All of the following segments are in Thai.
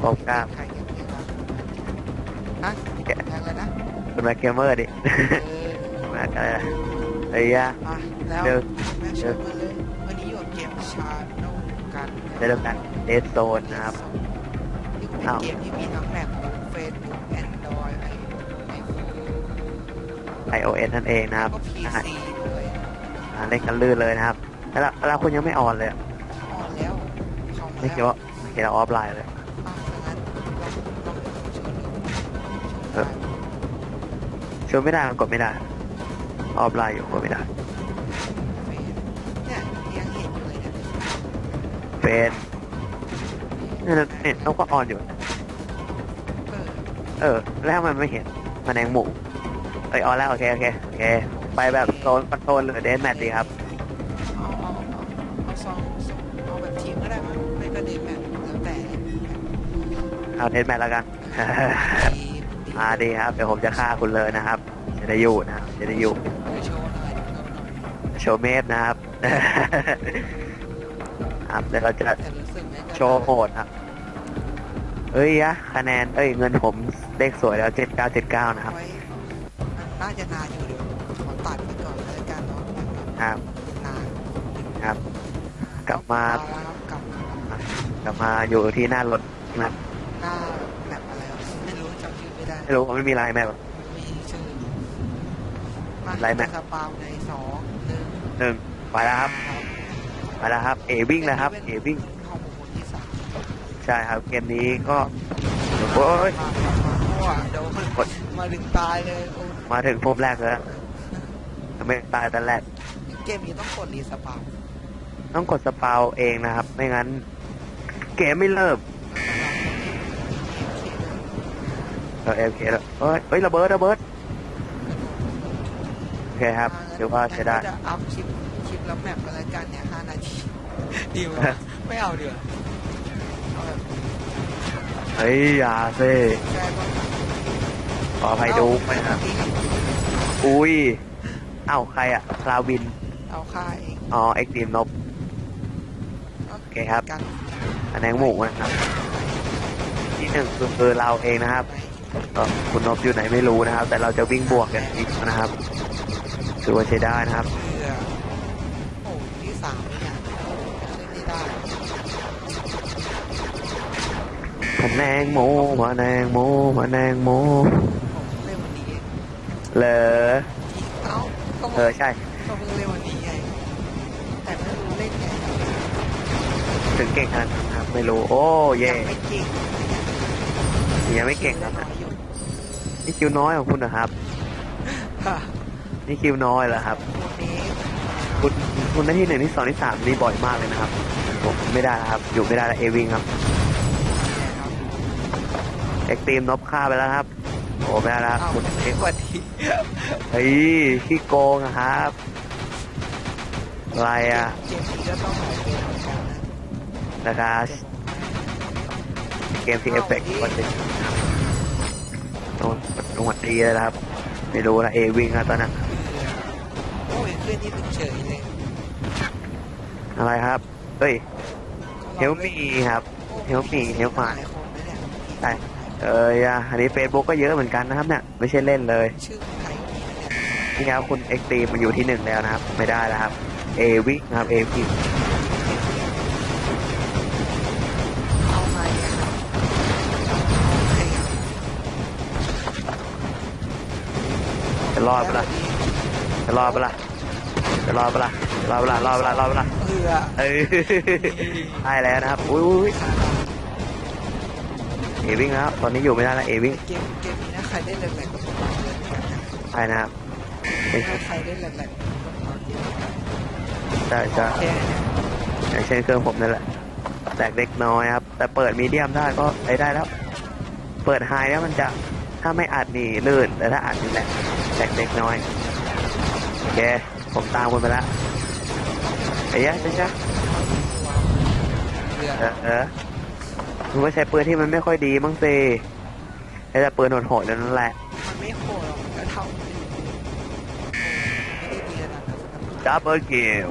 ขอบกล้ามใครเก็บเก็บวะฮะแกะแทงเลยนะเป็นมาเกมเมอร์ดิเออมาอะไรนะไอ้ยะอะแล้วเดี๋ยว แม่ชวนมาเลยวันนี้อยู่กับเกมชาโนกันได้รับการเดสโซนนะครับ นี่เป็นอ้าวเกมที่มีทั้งแมปเฟซบุ๊กแอนดรอยไอไอโฟน iOS นั่นเองนะครับก็พีอะซีด้วยอ่าเล่นกันลื่นเลยนะครับแล้วเราแล้วคุณยังไม่ออนเลยอะ ออนแล้วเข้ามาไม่คิดว่าเห็นเราออฟไลน์เลย ชวนไม่ได้กดไม่ได้ ออฟไลน์อยู่กดไม่ได้เฟซเนี่ยยังเห็นอยู่เลยเนี่ยเฟซเนี่ยเน็ตเราก็ออนอยู่เออเออ แล้วทำไมไม่เห็นมันแดงหมูเอ้ยออนแล้วโอเคโอเคโอเค ไปแบบโซนคอนโทรลหรือเดนแมทดีครับ เอาเอาเอาเอาซองซองเอาแบบทีมก็ได้มั้งไม่ก็เดนแมทแล้วแต่ เอาเดนแมทแล้วกัน ที มมาดีครับเดี๋ยวผมจะฆ่าคุณเลยนะครับ จะได้อยู่นะครับจะได้อยู่โชว์หน่อยดูหน่อยโชว์เมฟนะครับ ครับเดี๋ยวเราจะแต่รู้สึกไหมโชว์โหดครับ เอ้ยอะคะแนนเอ้ยเงินผมเลขสวยแล้วเจ็ดเก้าเจ็ดเก้านะครับไว้มันน่าจะนานอยู่เดี๋ยวขอตัดไปก่อนแล้วกันเนาะครับนานครับกลับมาแล้วครับ กลับมากลับมาอยู่ที่หน้ารถนะหน้าแบบอะไรวะไม่รู้จำชื่อ ไม่ได้ไม่รู้ว่าไม่มีลายแม่แบบไม่มีชื่อมาไลน์แมปสปาวในสองหนึ่งหนึ่งไปแล้วครับไปแล้วครับ เอวิ่งแล้วครับ เอวิ่งห้องบุคคลที่สามใช่ครับเกมนี้ก็โอ้ยมามามาเพราะว่าเดี๋ยวมันกดมาดึงตายเลยโอ้มาถึงพบแรกแล้วทำไม่ตายแต่แรกเกมนี้ต้องกดรีสปาวต้องกดสปาวเองนะครับ ไม่งั้น เกมไม่เริ่ม เออโอเคแล้วเอ้ยเอ้ยระเบิดระเบิดโอเคครับถือว่าใช้ได้จะอัพคลิปคลิปแล้วแมปกันแล้วกันเนี่ยห้านาทีดีวะไม่เอาเดี๋ยวเอาแบบเฮ้ยอย่าซิใช่ป่ะขออภัยดูไปนะครับอุ้ยเอ้าใครอะคลาวินเอาค่าเองอ๋อเอ็กซ์ดีมนบโอเคครับกันอันแนงหมูนะครับที่หนึ่งคือคือเราเองนะครับไปก็ คุณนบอยู่ไหนไม่รู้นะครับ แต่เราจะวิ่งบวกกันอีกนะครับถือว่าใช้ได้นะครับเรือโอ้ยที่สามเนี่ยเล่นไม่ได้พะแนงหมูพะแนงหมูพะแนงหมูผมเล่นวันนี้เองเหลอเอ้าก็เออใช่ก็เพิ่งเล่นวันนี้ไงแต่ไม่รู้เล่นไงถึงเก่งขนาดนั้นครับไม่รู้ โอ้เย่ยังไม่เก่งยังไม่เก่งครับ น้อยอยู่นี่คิวน้อยของคุณนะครับฮ่านี่คิวน้อยเหรอครับ วันนี้คุณคุณได้ที่หนึ่งที่สองที่สามนี่บ่อยมากเลยนะครับ ผมไม่ได้นะครับ อยู่ไม่ได้แล้วเอวิงครับเนี่ยครับเอ็กตีมนบฆ่าไปแล้วครับ โอ้ไม่ได้แล้วเอ้าคุณเอ็กวันนี้เฮ้ยขี้โกงอะครับ อะไรอะเกมนี้ก็ต้องหาเกมเหมือนกันนะนะคะเกมที่เอฟเฟกต์ก็จะ โดนโดนตีเลยนะครับ ไม่รู้นะเอวิงครับตอนนั้นโอ้ยเพื่อนที่ถึงเฉยเลยอะไรครับ เฮ้ยเฮลมีครับเฮลมีเฮลมาหลายคนนะเนี่ยใช่เอ้ยอะอันนี้เฟซบุ๊กก็เยอะเหมือนกันนะครับเนี่ยไม่ใช่เล่นเลยชื่อใครเนี่ยนี่ครับคุณเอ็กตีมมาอยู่ที่หนึ่งแล้วนะครับ ไม่ได้แล้วครับ เอวิงครับเอวิง เอาไงอะครับเอาไงอะ จะ รอดปะล่ะจะรอดปะล่ะจะรอดปะล่ะจะรอดปะล่ะรอดปะล่ะรอดปะล่ะเพื่อเอ้ยได้แล้วนะครับ อุ้ยอุ้ยเอวิงนะครับตอนนี้อยู่ไม่ได้แล้วเอวิงเกมเกมนี้นะใครได้แหลกๆก็ต้องมาเลยใช่นะครับไม่ถ้าใครได้แหลกๆก็ต้องมาเกมใช่ใช่โอเคเนี่ยอย่างเช่นเครื่องผมนั่นแหละแตกเล็กน้อยครับ แต่เปิดมีเดียมได้ก็ใช้ได้แล้ว เปิดไฮแล้วมันจะถ้าไม่อัดนี่ลื่นแต่ถ้าอัดนี่แหละ แตกเล็กน้อย โอเค ผมตามคุณไปแล้วไอ้ยะใช่ใช่เพื่อเออเออคุณก็ใช้ปืนที่มันไม่ค่อยดีมั้งสิใช้แต่ปืนโหดๆแล้วนั่นแหละ มันไม่โหดหรอกมันก็เท่ากันอยู่ไม่ได้ดีขนาดนั้นดับเบิลคิว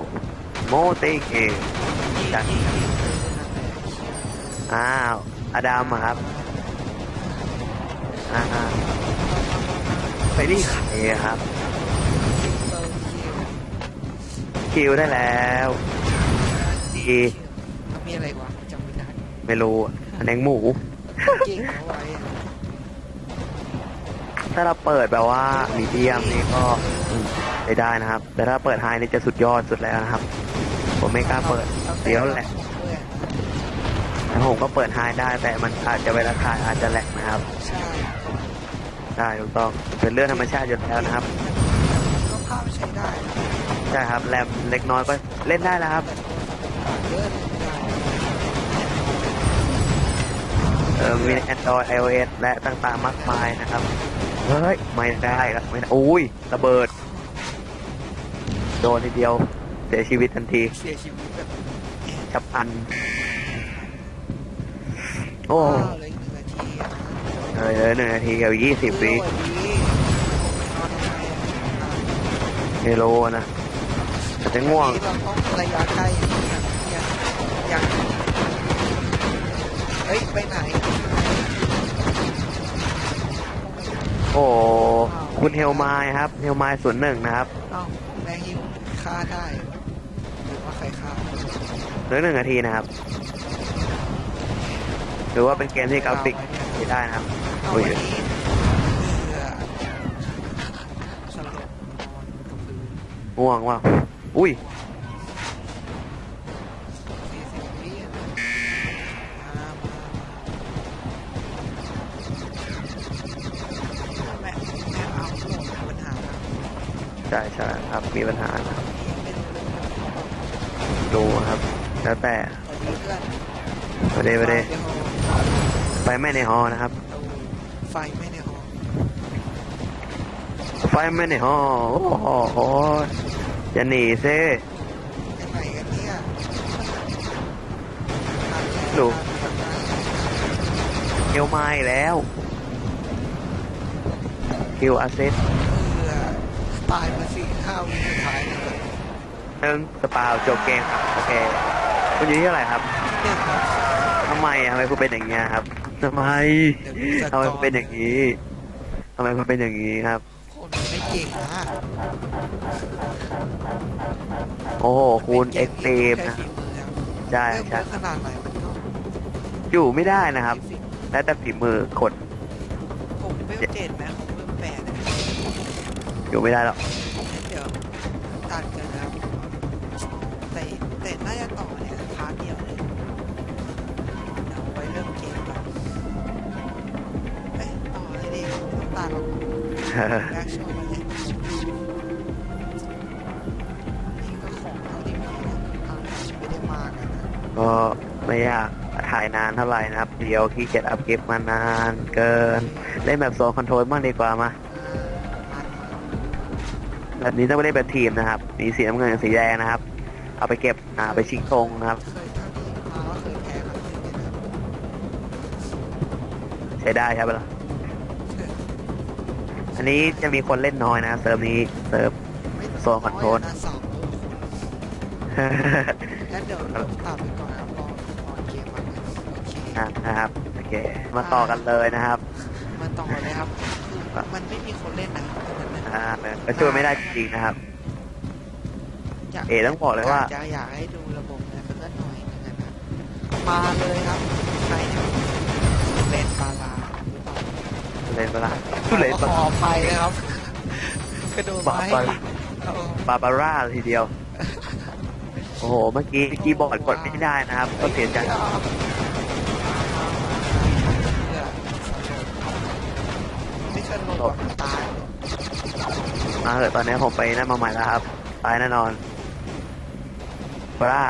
โมติคิวจัดอ้าว อดัมอะครับ อ่า ไปนี่ใครอะครับเปิดคิวคิวได้แล้วดีมีอะไรวะจำไม่ได้ไม่รู้อะอันแดงหมู เก่งเอาไว้อะถ้ถ้าเราเปิดแบบว่ามีเดียมนี่ก็อืมได้ได้นะครับ แต่ถ้าเปิดไฮนี่จะสุดยอดสุดแล้วนะครับ ผมไม่กล้าเปิดอาต่เดี๋ยวแหละเพื่อนแต่ผมก็เปิดไฮได้แต่มันอาจจะเวลาถ่ายอาจจะแหลกนะครับ ใช่ ใช่ถูกต้องเป็นเรื่องธรรมชาติอยู่แล้วนะครับก็ภาพใช้ได้นะใช่ครับแรมเล็กน้อยก็เล่นได้แล้วครับแต่โทรศัพท์เยอะเลยไม่ได้เออมี Android iOS และต่างๆมากมายนะครับเฮ้ยไม่ได้ครับไม่ได้อุ้ยระเบิด โดนทีเดียวเสียชีวิตทันทีเสียชีวิตแบบฉับพลันโอ้ เออเหลือหนึ่งนาทีกับยี่สิบวิสวัสดีนอนทำไมอะอะไม่รู้นะอาจจะง่วงวันนี้เราต้องระยะใกล้อย่างอย่างเฮ้ย ไปไหน โอ้คุณเฮลไมายครับ เฮลไมายศูนย์หนึ่งนะครับเอ้าแรงยิงฆ่าได้เหรอหรือว่าใครฆ่าเหลือหนึ่งนาทีนะครับ หรือว่าเป็นเกมที่กราฟิกไม่ได้นะครับ เอาอุ้ยวันนี้เรือสลบง่วงว่ะอุ้ยสี่สิบวิมามาแม่แม่เอาโหมดปัญหาใช่ใช่ครับมีปัญหาครับเรื่องดูครับแล้วแต่สวัสดีเพื่อน ประเดประเดดี๋ยวไฟไม่ในฮอนะครับ ไฟไม่ในห้องไฟไหม่ในฮอโอ้โหจะหนีซิไปไหนกันเนี่ยดูเฮลไมายแล้วคิวอาเซตเรือตายมาสี่ห้าวิสุดท้ายเลยหนึ่งสปาวจบเกมครับ โอเค คุณอยู่ที่เท่าไหร่ครับหนึ่งครับทำไมอะทำไมคุณเป็นอย่างเงี้ยครับ ทำไมเดี๋ยวดูสกทำอไมร์คุณเป็นอย่างนี้ทำไมคุณเป็นอย่างนี้ครับ คนมันไม่เก่งนะโอ้โหคุณเอ็กไเตรีมแค่นะฝีมือครับ ใช่เริ่มใช่เยอะขนาดไหนมันก็อยู่ไม่ได้นะครับ แล้วแต่ฝีมือคนผมเวลเจ็ดแม้ผมเวลแปดนะอยู่ไม่ได้หรอกงั้นเดี๋ยวตัดกันนะครับแต่แต่น่าจะต่อเนี่ยพาร์ทเดียวเล ไม่ต้องตัดหรอกแอคชั่นมาเนี่ยนี่ก็ของเท่าที่มีนะอ่าไม่ได้มากันนะก็ไม่อยากถ่ายนานเท่าไหร่นะครับ เดี๋ยวขี้เกียจอัพเก็บมานานเกิน เล่นแบบโซนคอนโทรลบ้างดีกว่ามา อ่ามาแบบนี้ต้องไปเล่นแบบทีมนะครับ มีสีน้ำเงินกับสีแดงนะครับ เอาไปเก็บอ่าไปชิงธงนะครับเคยเท่าที่มาว่าเคยแพ้ครั้งหนึ่งเลยนะใช้ได้ใช่ปะล่ะ อันนี้จะมีคนเล่นน้อยนะเซิร์ฟนี้เซิร์ฟไม่โซนคอนโทรลยะสามโมงคุณงั้นเดี๋ยวเราตัดไปก่อนนะครับรอรอเกมมาโอเคอะนะครับโอเคมาต่อกันเลยนะครับมาต่อเลยครับคือมันไม่มีคนเล่นนะครับตอนนั้นนะอ่าก็ช่วยไม่ได้จริงๆนะครับ ยากเอต้องบอกเลยว่า จะอยากให้ดูระบบนะเพื่อนหน่อยนะครับมาเลยครับใครเนี่ยเล่นปลาลาหรือเปล่า เล่นเวลา ทุเล่นขออภัยนะครับ กระโดดบามาให้บาเอาบาบาร่าทีเดียว โอ้โห เมื่อกี้คีย์บอร์ดกดไม่ได้นะครับ ก็เสียใจไม่เชิญลงแบบตายมาเถอะตอนนี้ผมไปนั่นมาใหม่แล้วครับ ตายแน่นอนบาร่า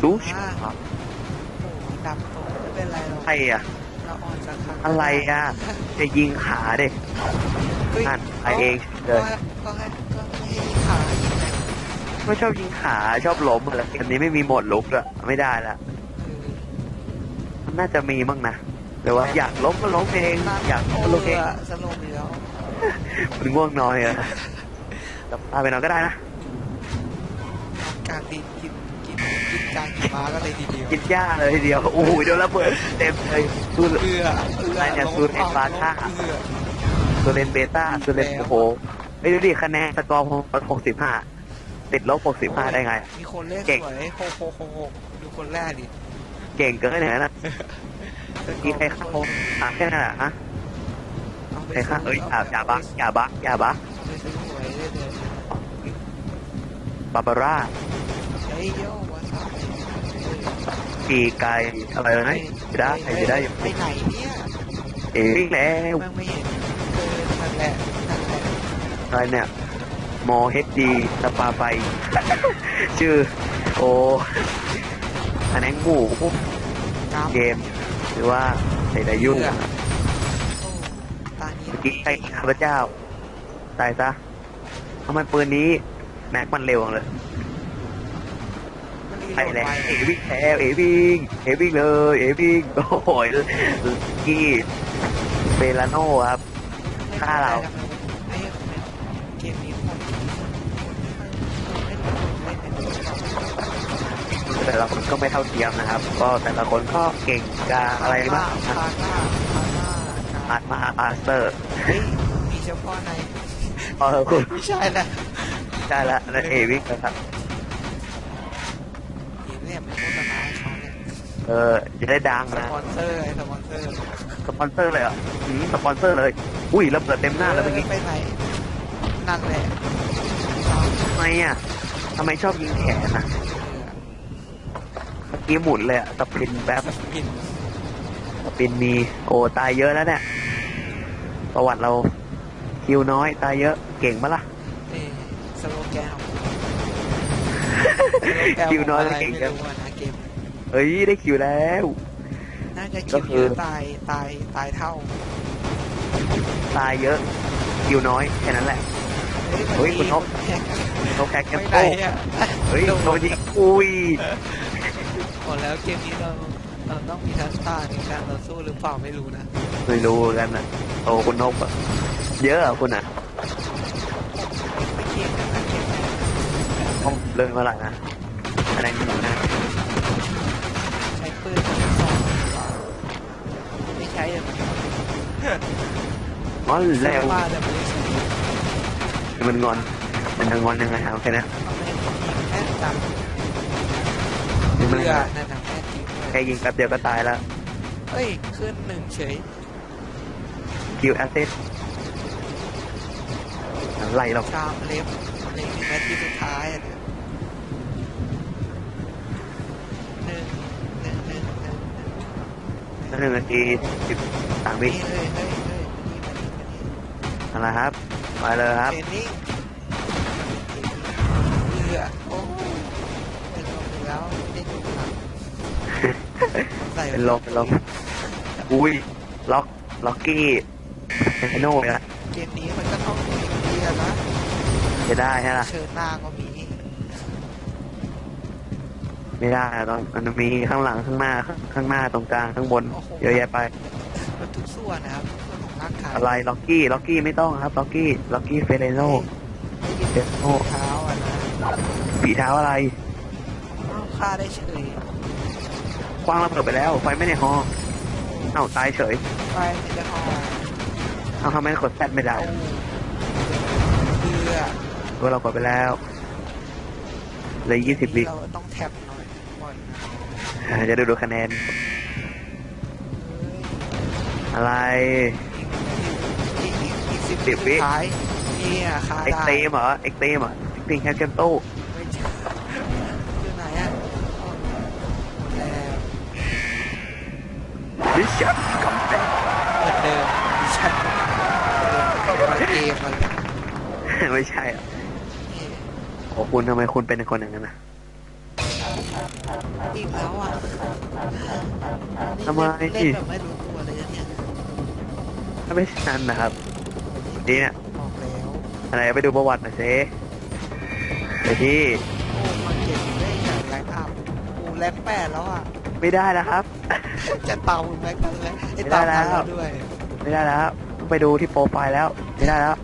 ซูชอ่าโอ้โหดำตกไม่เป็นไรหรอกใครอะ เราอ่อนสักครั้งอะไรอะ จะยิงขาเด็กเฮ้ยนั่นไปเองเลยก็ให้ก็ให้ยิงขายิงนะไม่ชอบยิงขาชอบล้มอะไรเกมนี้ไม่มีโหมดลุกอะไม่ได้ละเออมันน่าจะมีบ้างนะแต่ว่าอยากล้มก็ล้มเอง อยากล้มก็ล้มเองสลบอีกแล้วมันง่วงนอนอะกลับพาไปนอนก็ได้นะการดีกิน กินกินกลางหิมะก็เลยทีเดียวกินหญ้าเลยทีเดียว โอ้โหเดี๋ยวระเบิดเต็มเลยซูเอือเอืออะไรเนี่ยลงซูนย์เอ็กซ์บาร์ค่าเอือซูเลนเบต้าซูเลนโอ้โหไม่ดูดิคะแนนสกอร์หกสิบห้าติดลบหกสิบห้าได้ไง มีคนเลขเก่งสวยโฮโฮโฮโฮดูคนแรกดิ เก่งเกินเลยนะกี่ใครเข้าหาแค่นั้นแหละฮะเอาไปใครเข้าเอ้ยซื้อย่าอย่าบักอย่าบักอย่าบักเอาไปซื้อหวยได้เลยบาบาร่าเฮ้ยโย่วาซาบิ ปีไก่อะไรนะจะได้จะได้อยู่ไปไหนเนี่ยเอ๋วิ่งแล้วม่งไม่เห็นเออนั่นแหละนั่นแหละอะไรเนี่ยมอเฮดดีสปาไป ชื่อ โออันนั้นหมู่พวกน้ำเกม หรือว่าใส่ได้ยุ่งโอ้ตานี้เมื่อกี้ใครข้าพเจ้า ตายซะทำไมปืนนี้ แม็กมันเร็วจังเลย ไปแล้วเอวิ่งแล้วเอวิ่งเอวิ่งเลยเอวิ่งโอ้โหกี้เบลาโน่ครับฆ่าเราไอ้เกมนี้คนไม่รู้เล่นเป็นแต่ละคนก็ไม่เท่าเทียมนะครับ ก็แต่ละคนก็เก่งกาอะไรบ้างคานะหน้าคาหน้าอาร์ตมาอาร์เตอร์เฮ้ยมีเฉพาะในเออคุณไม่ใช่แหละได้ละนั่นเอวิ่งนะครับ เออจะได้ดังสนะปอนเซอร์ไอ้สปอนเซอร์สปอนเซอร์เลยเหรอะอืมสปอนเซอร์เลย อุ้ยระเบิดเต็มหน้าเลยเมื่อกี้ไปไหนนั่นแหละทำไมอะทำไมชอบยิงแขนอะเมื่อกี้หมุนเลยอะสปรินแบบกินสปรินมีโอ้ตายเยอะแล้วเนี่ย ประวัติเราคิวน้อย ตายเยอะเก่งปะล่ะ นี่สโลแกนของคิวน้อยอะไรเก่งไม่จังรู้อะนะเกม เอ้ยได้คิวแล้ว น่าจะก็คิวคือเยอะตายตายตายเท่า ตายเยอะ คิวน้อยแค่นั้นแหละ เฮ้ยคุณนกแข่งเขาแพ็กไปแคมไหนโป้อะเฮ้ยโดนยิงอุ้ยหมดแล้วเกมนี้เราเราต้องมีทัสตาในการต่อสู้หรือเปล่าไม่รู้นะไม่รู้เหมือนกันนะโอ้คุณนกอะเยอะอะคุณอะไม่เก่งนะเกมนี้ต้องเลิกเมื่อไหร่นะอะไรหมูนะ ใช้ปืนสองดีกว่าไม่ใช้เลยมันอ๋อแล้วว่าแต่ไม่ได้ใช้มันงอน มันจะงอนยังไงครับแค่นั้นทำไมยิงแม่นจังมันเรือนั่นน่ะแม่นจริงด้แค่วยยิงแป๊บเดียวก็ตายแล้วเฮ้ยขึ้นหนึ่งเฉยคิวแอสเซทอะไรหรอกชามเล็บในหนึ่งนาทีสุดท้ายอะเนี่ยหนึ่งหนึ่งหนึ่งหนึ่ง หนึ่งหนึ่งนาทีสิบสามวินี่เลยเฮ้ยเฮ้ยมานี่มานี่อะไรครับไปเลยครับ เทรนนิ่งเรือโอ้ยเป็นลมอีกแล้วไม่ได้ดูหนังใส่เป็นลมเป็นลม อุ้ยล็อกล็อกกี้เทนโน่เนี่ยเกมนี้มันก็ต้องมีดีอะนะจะได้ใช่ไหมเชิญหน้าก็มี ไม่ได้อะตอนมันมีข้างหลังข้างหน้าข้างหน้าตรงกลางข้างบนเยอะแยะไปมันทุกส่วนนะครับทุกส่วนของร่างกายอะไรล็อกกี้ล็อกกี้ไม่ต้องครับล็อกกี้ล็อกกี้เฟเรโนได้ยินเฟเรโนเท้าอะนะฝีเท้าอะไรอ้าวฆ่าได้เฉยคว้างระเบิดไปแล้ว ไฟไม่ในห้องเอ้าตายเฉยไปในจะพอเอ้าทำไมกดแซดไม่ได้เอาเรือเมื่อเรากดไปแล้วเหลือยี่สิบวิเราต้องแท็บหน่อยก่อนนะ อ่า จะดูดูคะแนน อะไรอีกอีกอีกสิบสิบวิสุดท้ายเนี่ยฆ่าเอ็กได้เตมเหรอเอ็กเตมเหรอเอ็กเตมแคปเกมโต้ไม่ใช่อยู่ไหนอะอ๋อหมดแล้วดิชั่นกัมแบ็เหมือนเดิมดิฉันเกมมาเลยไม่ใช่อะนี่โอ้คุณทำไมคุณเป็นคนอย่างนั้นนะ อีกแล้วอะทำไมเล่นเล่นแบบไม่รู้ตัวเลยเนี่ยถ้าไม่ใช่นั้นนะครับนี่เนี่ยบอกแล้วอะไรไปดูประวัติหน่อยสิไปที่โอ้มาเก็บได้อย่างแรงอัพโอ้แรงแปดแล้วอะ ไม่ได้แล้วครับ จะเต่ามึงแม็กกันแล้วไอ้ไม่ได้เต่าแล้วทันแล้วด้วย ไม่ได้แล้วต้องไปดูที่โปรไฟล์แล้ว ไม่ได้แล้ว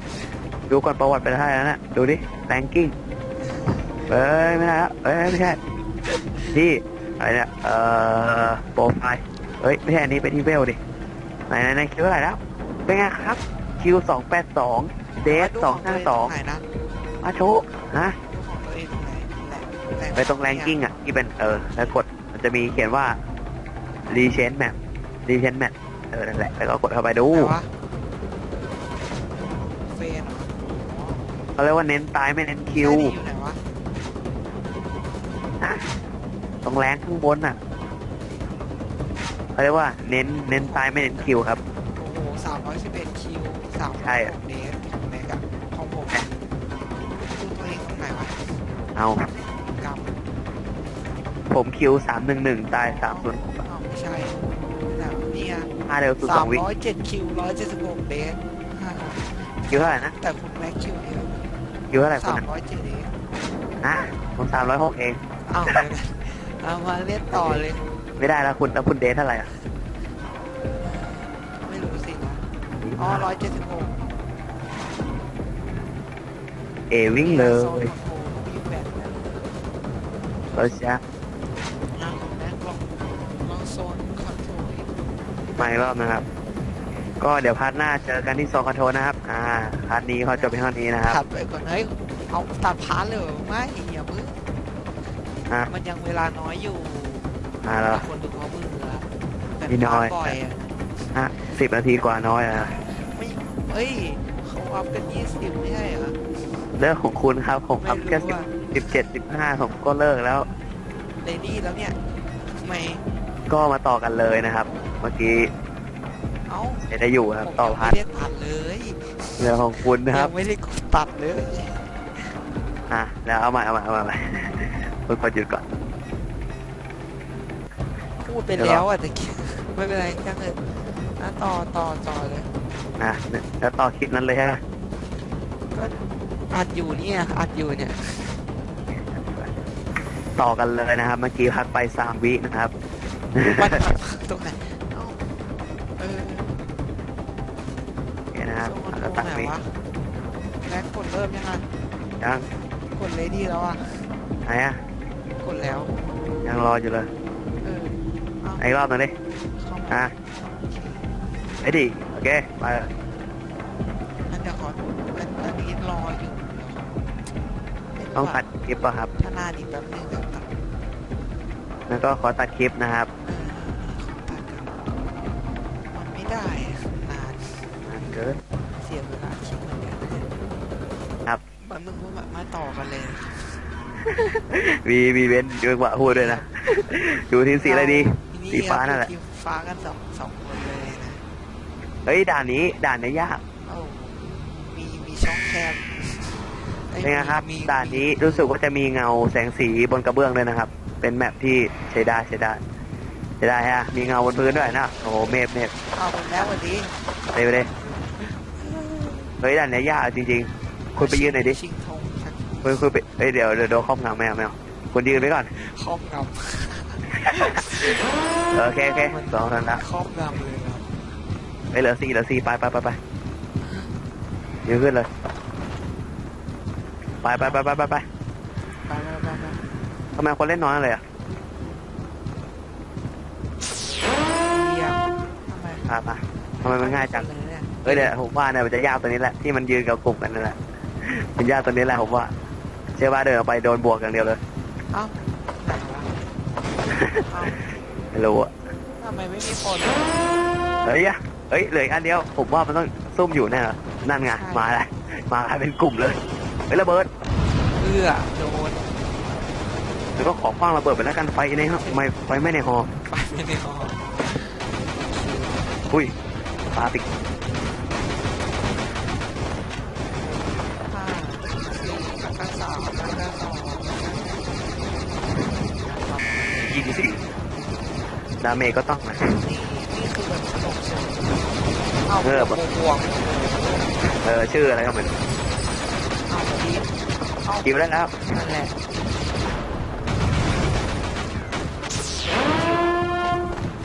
ดูก่อนประวัติไปได้แล้วนะดูดิแรงกิ้งเอ้ยไม่ได้แล้วเอ้ยไม่ใช่ ที่อะไรเนี่ยเอ่อโปรไฟล์เฮ้ยไม่ใช่อันนี้ไปที่เวลดิไหนไหนไหนคิวเท่าไหร่แล้ว เป็นไงครับคิวสองแปดสองเดสสองห้าสองไหนนะมาโชว์ฮะดูของตัวเองตรงไหนแหละแหละไปตรงแรงกิ้งอะที่เป็นเออแล้วกดมันจะมีเขียนว่ารีเชนแมปรีเชนแมปเออนั่นแหละแล้วก็กดเข้าไปดูไหนวะเฟนเหรออ๋อเขาเรียกว่าเน้นตายไม่เน้นคิวไอ้นี่อยู่ไหนวะนะ ตรงแรงข้างบนอะเขาเรียกว่าเน้นเน้นตายไม่เน้นคิวครับ โอ้โหสามร้อยสิบเอ็ดคิวสามใช่อะเดสของแม็กอะของผมดูตัวเองตรงไหนวะเอากำผมคิวสามหนึ่งหนึ่งตายสามศูนย์อ้าวไม่ใช่แต่เนี่ยห้าเร็วสุดสสาอมงวิร้อยเจ็ดคิวร้อยเจ็ดสิบหกเดสฮ่าคิวเท่าไหร่นะแต่คุณแม็กคิวเดียวคิวเท่าไหร่คุณสามอะร้อยเจ็ดเดสนะผมสามร้อยหกเอง อ้าวเดี๋ยวนะ เอามาเล่นต่อเลย ไม่ได้แล้วคุณแล้วคุณเดทเท่าไหร่อะไม่รู้สินะอ๋อร้อยเจ็ดสิบหกเอวิ่งเลโซนยคอนโทรลมีแบตแล้วเราจะอะคุณแม็กลองลองโซนคอนโทรลอีกมาอีกรอบนะครับ ก็เดี๋ยวพาร์ทหน้าเจอกันที่โซนคอนโทรลนะครับ อ่าพาร์ทนี้เขาจบเพียงเท่านี้นะครับ ตัดไปก่อนเฮ้ยเอาตัดพาร์ทเลยเหรอไม่อย่าเพิ่ง อะมันยังเวลาน้อยอยู่อ่าแล้ว คนดูเขาเบื่อแบบมีน้อย บ่อยอะอะสิบนาทีกว่าน้อยอะไม่เอ้ยเขาอัพกันยี่สิบไม่ใช่เหรอเรื่องของคุณครับผมไม่อัพแค่รู้สิบว่าสิบเจ็ดสิบห้าผมก็เลิกแล้ว เลดี้แล้วเนี่ยทำไมก็มาต่อกันเลยนะครับ เมื่อกี้เอ้าเดี๋ยวจะอยู่ครับผมต่อยังพาไม่ร์ทได้ตัดเลยเรื่องของคุณนะครับยังไม่ได้กดตัดเลย อะแล้วเอาใหม่เอาใหม่เอาใหม่ เอาใหม่คุณขอหยุดก่อน พูดไปแล้วอะแต่กี้ ไม่เป็นไรช่างเถอะอะต่อต่อต่อเลยอะแล้วต่อคลิปนั้นเลยฮะก็อัดอยู่เนี่ยอัดอยู่เนี่ย ต่อกันเลยนะครับ เมื่อกี้พักไปสามวินะครับ มันตรงไหนเอ้าเออโอเคนะครับโซนแล้วตก็รงตัดไหนวิวะแม็กกดเริ่มยังไงยังกดเลดี้แล้วอะไหนอะ กดแล้ว ยังรออยู่เลย เออเอาอีกรอบหนึงดิ เข้ามาอะไอ้ดิโอเค ไป อันเดี๋ยวขออันอันนี้รออยู่เดี๋ยวขต้องตัดคลิปป่ะครับ ถ้านานอีกแป๊บนึงเดี๋ยวตัด แล้วก็ขอตัดคลิปนะครับ มีมีเว้นเยอะกว่าพูดด้วยนะดูทีมสีอะไรดี ทีสีฟ้านั่นแหละ ทีมฟ้ากันสองสองคนเลยนะเฮ้ยด่านนี้ ด่านเนี้ยยากเอ้ามีมีช่องแคบอ้ยเป็นไงครับมีด่านนี้รู้สึกว่าจะมีเงาแสงสีบนกระเบื้องด้วยนะครับ เป็นแมปที่ใช้ได้ใช้ได้ใช้ได้ฮะมีเงาบนพื้นด้วยนะโอ้โหเมฟเมฟเอาไปแล้ววันนี้ไปไปเลยเฮ้ยด่านเนี้ยยากจริง ๆ คุณไปยืนหน่อยดิชิงธงสัก คุณคุณไปเฮ้ยเดี๋ยวเดี๋ยวโดนครอบงำแมวแมวคุณยืนไปก่อน ครอบงเออโอเคโอเคสองนั้นละครอบงำเลยครับไปเหลือสี่เหลือสี่ไปไปไปไปยืนขึ้นเลย ไปไปไปไปไปไปไปไปไปทำไมคนเล่นน้อยเลยอะเยี่ยมทำไมอะมาทำไมมันง่ายจังเลยเนี่ยเฮ้ยเดี๋ยวผมว่าเนี่ยมันจะยากตัวนี้แหละที่มันยืนกับกลุ่มกันนั่นแหละมันยากตัวนี้แหละผมว่า เชื่อว่าเดินออกไปโดนบวกอย่างเดียวเลย เอ้าไหนวะเอ้าไม่รู้อะทำไมไม่มีคนเฮ้ยอะเฮ้ยเหลืออกอันเดียว ผมว่ามันต้องซุ่มอยู่แน่เลยนั่นไง มาแล้วมากันเป็นกลุ่มเลยเฮ้ยระเบิดเอื้อโดนแล้วก็ขอคว้างระเบิดไปแล้วกันไฟในห้องไม่ไฟไม่ในหอไปไม่ในห้องอุ้ยปาติก ห้าสี่ห้าสามห้าสอง ยิงสิ ดาเมจก็ต้องนะนี่นี่คือแบบสนุกสุดเอาเออบวกบวกเออชื่ออะไรก็เหมือนเอาทีเอากินไปได้แล้วนั่นแหละ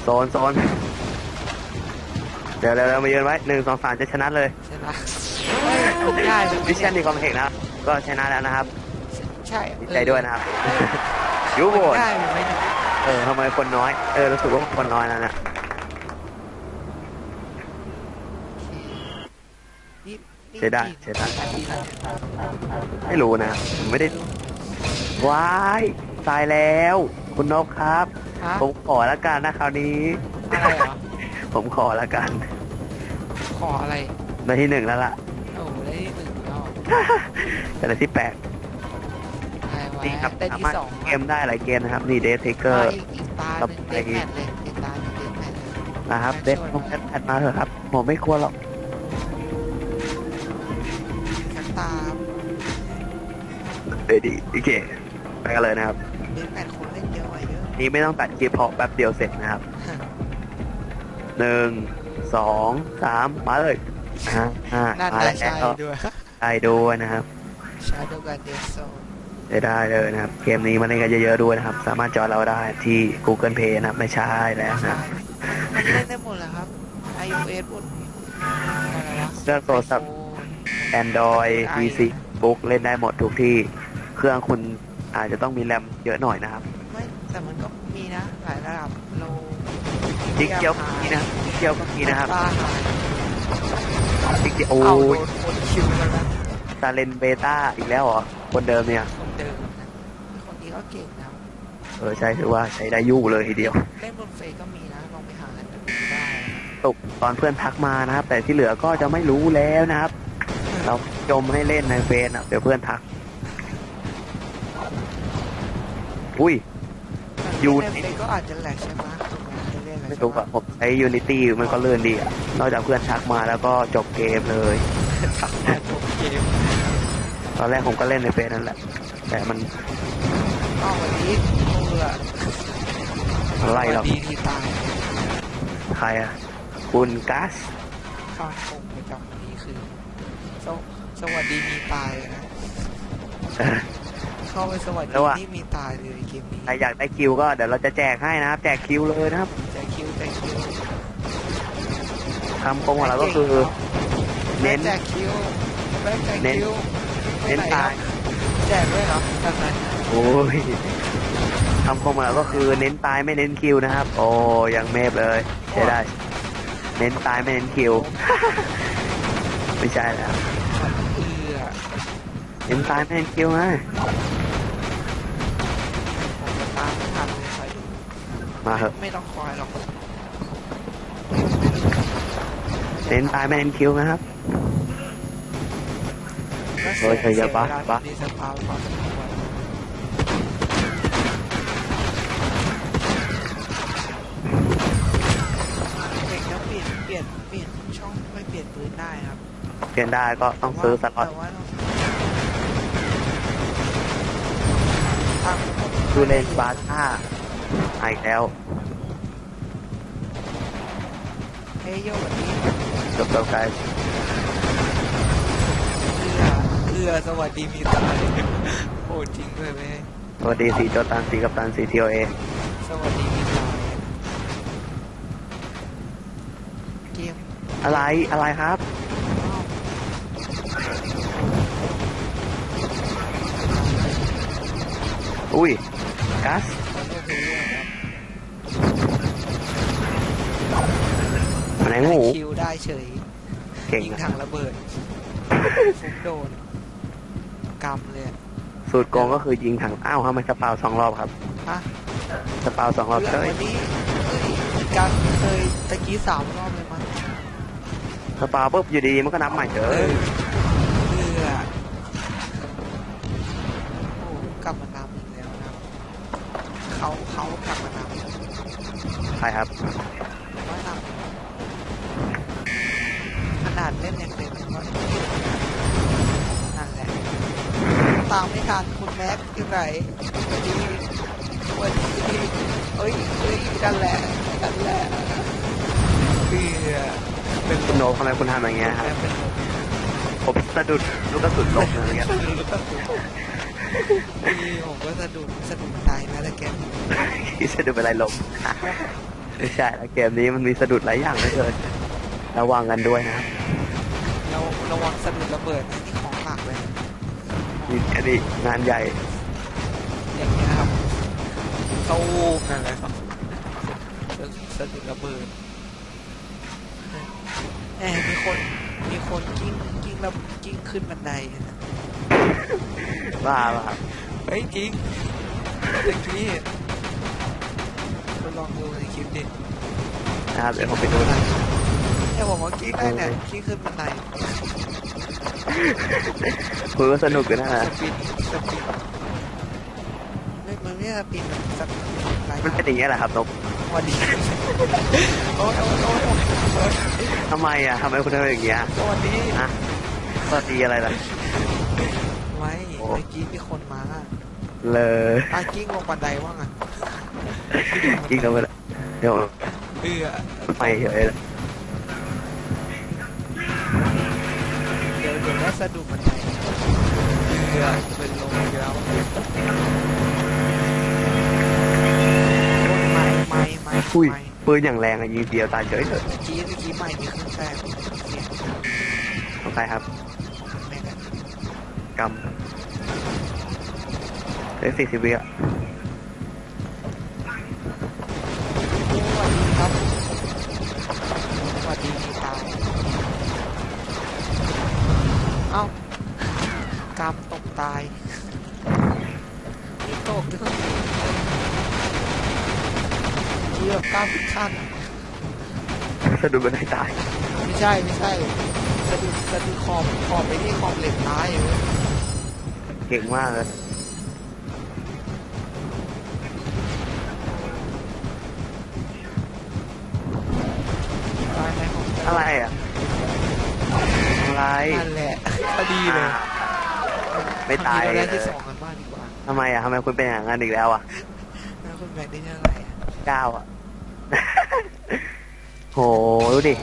โซนโซนเดี๋ยวเดี๋ยวเรามายืนไว้หนึ่งสองสามจะชนะเลยใช่ไหมเฮ้ยผมได้เลยมิชชั่นดีคอมเพล็กซ์นะครับก็ชนะแล้วนะครับ ใช่ดีใจด้วยนะครับคยูโบนได้ไหม เนี่ยเออทำไมคนน้อย เออรู้สึกว่าคนน้อยแล้วนะนี่นี่ใช้ได้กี่ใช้ได้นาทีแล้วไม่รู้นะผมไม่ได้ว้ายตายแล้ว คุณนกครับ ฮะ ผมขอละกันนะคราวนี้ อะไรเหรอ ผมขอละกันขออะไรในที่หนึ่งแล้วล่ะโอ้ได้ที่หนึ่งแล้วแต่ในที่แปด อะไรวะนี่ครับได้สาที่มารถสองเกมได้หลายเกมนะครับนี่เดทเทเกอก็ร์ อีกอีกตาหนึ่งกับเดทแมทเลยอีกตาหนึ่งเดทแมทเลยนะครับเดทลงแพทมาเถอะครับ ผมไม่กลัวหรอกแคปตาเดี๋ยวดีโอเคไปกันเลยนะครับเดทแมทคนเล่นเยอะกว่าเยอะนี่ไม่ต้องตัดคลิปเพราะแป๊บเดียวเสร็จนะครับหนึ่งสองสามมาเลยอ่าอ่านั่นมาแหแล้ละใช่วด้วยได้ด้วยนะครับใช่ด้วยกันเดซโซ ได้ได้เลยนะครับ เกมนี้มาเล่นกันเยอะๆด้วยนะครับ สามารถจอยเราได้ที่ Google Play นะครับ ไม่ใช่แล้วนะมันเล่นได้หมดแหละครับ iOS หมดอะไรวะเครื่องโทรศัพท์ iPhone Android ไอ PC Book เล่นได้หมดทุกที่ เครื่องคุณอาจจะต้องมีแรมเยอะหน่อยนะครับ ไม่แต่มันก็มีนะ หลายระดับโลจิ๊กเกียวก็มีนะจิ๊กเกียวก็มีนะครับตาหายจิ๊กเกียวโอ้เอาโดยนคนคิวแล้วนะซาเลนเบต้าอีกแล้วเหรอ คนเดิมเนี่ยคนเดิมนะคนนี้ก็เก่งนะเออใช่ถือว่าใช้ได้ยุ่เลยทีเดียว เล่นบนเฟซก็มีนะลองไปหากันดูได้ตกตอนเพื่อนทักมานะครับ แต่ที่เหลือก็จะไม่รู้แล้วนะครับ เราจมให้เล่นในเฟซอะเดี๋ยวเพื่อนทัก อุ้ย ยูเล่นในเฟซก็อาจจะแหลกใช่ไหมเล่นอะไรไม่รู้อะผมใช้ Unity มันก็เลื่อนดีอะนอกจากเพื่อนทักมาแล้วก็จบเกมเลยมาจบเกม ตอนแรกผมก็เล่นในเฟซนั่นแหละ แต่มันอ้าววันนี้เบื่ออะไรหรอกวันดีที่ตายใครอะคุณกัสข้างคงประจำวันนี้คือสวสวัสดีมีตายนะ เข้าไปสวัสดีแล้วอะนี่มีตายเลยเกมนี้ใครอยากได้คิวก็เดี๋ยวเราจะแจกให้นะครับ แจกคิวเลยนะครับ แจกคิวแจกคิวคำคมของเราก็คือ เน้นแจกคิวแม่งแจกเน้นคิว เน้นตาย แจกด้วยเหรอแบบนั้นโอ้ยคำคมของเราก็คือเน้นตายไม่เน้นคิวนะครับ โอ้ยังเมฟเลยใช้ได้ เน้นตายไม่เน้นคิว ไม่ใช่แล้วเอือเน้นตายไม่เน้นคิวไงผมจะตามไม่ทันเลยคอยดูมาเถอะไม่ต้องคอยหรอกเน้นตายไม่เน้นคิวนะครับแล้ว โอ้ยเธออย่าบ้าเสีเวลบ้าดีสปาวพอสมควรเด็กจะเปลี่ยนเปลี่ยนเปลี่ยนช่องไม่เปลี่ยนปืนได้ครับเปลี่ยนได้ก็ต้องซื้อสล็อตแต่ว่าเราทำดูเลนบาร์ท่ามาอีกแล้วเฮ้ยโยวันนี้ จบแล้วกัน รือเรือสวัสดีมีตายโอ้จริงด้วยไหมสวัสดีสีโจตันสีกัปตันสีทีโอเอสวัสดีมีตายเกมอะไรอะไรครับ อุ้ยกัสเขาเรียกเพลเยอร์ครับอะไรงูคิวได้เฉยเก่งยิงอะถังระเบิดฟุกโดน กำเลยอะสูตรโกงก็คือยิงถังอ้าวทำไมสปาวสองรอบครับฮะสปาวสองรอบเพื่เฉอนยวันนี้เฮ้ยการเคยตะกี้สามรอบเลยมั้งสปาวปุ๊บอยู่ดีๆมันก็นับใหม่เฉเอยอเรือโอ้กลับมานำอีกแล้วนะครับเขาเขากลับมานำใครครับ ว่านำขนาดเล่นยังเต็มก็นั่นแหละ ตามไม่ทันคุณแม็กซ์อยู่ไหนวันนี้วันนี้เอ้ยเอ้ยนั่นแหละนั่นแหละเบื่อเป็นคุณโนตทำไมคุณทำอย่างเงี้ยครับแล้วเป็นลมผมสะดุดลูกกระสุนลงเลยครับนี่ผมก็สะดุดสะดุดใจนะแต่แกที่สะดุดเป็นไรลมไม่ใช่แล้วเกมนี้มันมีสะดุดหลายอย่างเหลยเกินระวังกันด้วยนะครับเราระวังสะดุดระเบิดนะนี่ข องหลักเลยนี่อันนี้งานใหญ่อย่างเงี้ยครับตู้มนั่นแหละครับสะดุดระเบิดแหมมีคนมีคนกิ้งกิ้งแล้วกิ้งขึ้นบันไดนะบ้าเปล่าเฮ้ยจริงเมื่อกี้คุณลองดูในคลิปดินะครับเดี๋ยวผมไปดูนะเนี่ยผมว่ากิ้งได้เนี่ยกิ้งขึ้นบันได คุยก็สนุกกันนะสปินสปินไม่มันไม่สปินมันสปินอะไรมันเป็นอย่างนี้ยแหละครับนกวันดีโอ้ยโอ้ยโอ้ยโอ้ยทำไมอะทำไมคุณทำอย่างเงี้ยสวัสดีอะสวัสดีอะไรล่ะ ไม่โอ้ เมื่อกี้มีคนมาเลยอากิ้งลงบันไดว่างอะกินกันไปละเดี๋ยวเอือไปเฉยเลย วเดี๋ยวว่าสดุดบันไดเอือเป็นลมอีกล้วโอ้ยไม่ไม่ไม่อุ้ยปืนอย่างแรงอะยิงเดียวตายเฉยเลยเมื่อกี้เมื่อกี้ไม่มีเครื่องแป้งเสียงของใคครับกำเหลือสี่สิบวิอะ สวัสดีครับ สวัสดีพี่ชายเอ้ากำตกตายนี่ตกด้วย เกือบเก้าสิบขั้นสะดุดบันไดตายไม่ใช่ไม่ใช่สะดุดสะดุดขอบขอบไปที่ขอบเหล็กตายเลยเก่งมากเลยตายไหมผมอะไรอะอะไรนั่นแหละพอดีเลยไม่ตายทำเลได้ยที่สองกันบ้างดีกว่าทำไมอะทำไมคุณเป็นอย่างนั้นอีกแล้วอะแล้วคุณแบกได้เท่าไหร่อะ เก้าอะ โหดูดิ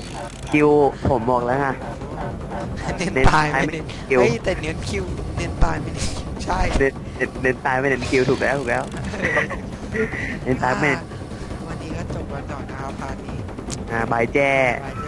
คิวผมบอกแล้วไงเน้นเน้นตายตายไม่ไม่เน้นคิว เฮ้ยแต่เน้นคิวเน้นตายไม่เน้นคิวใช่เน้นเน้นเน้นตายไม่เน้นคิวถูกแล้วถูกแล้วเน้นตายไม่เน้นวันนี้ก็จบกันก่อนนะครับพาร์ทนี้อ่าบายแจ้ ไว้เจ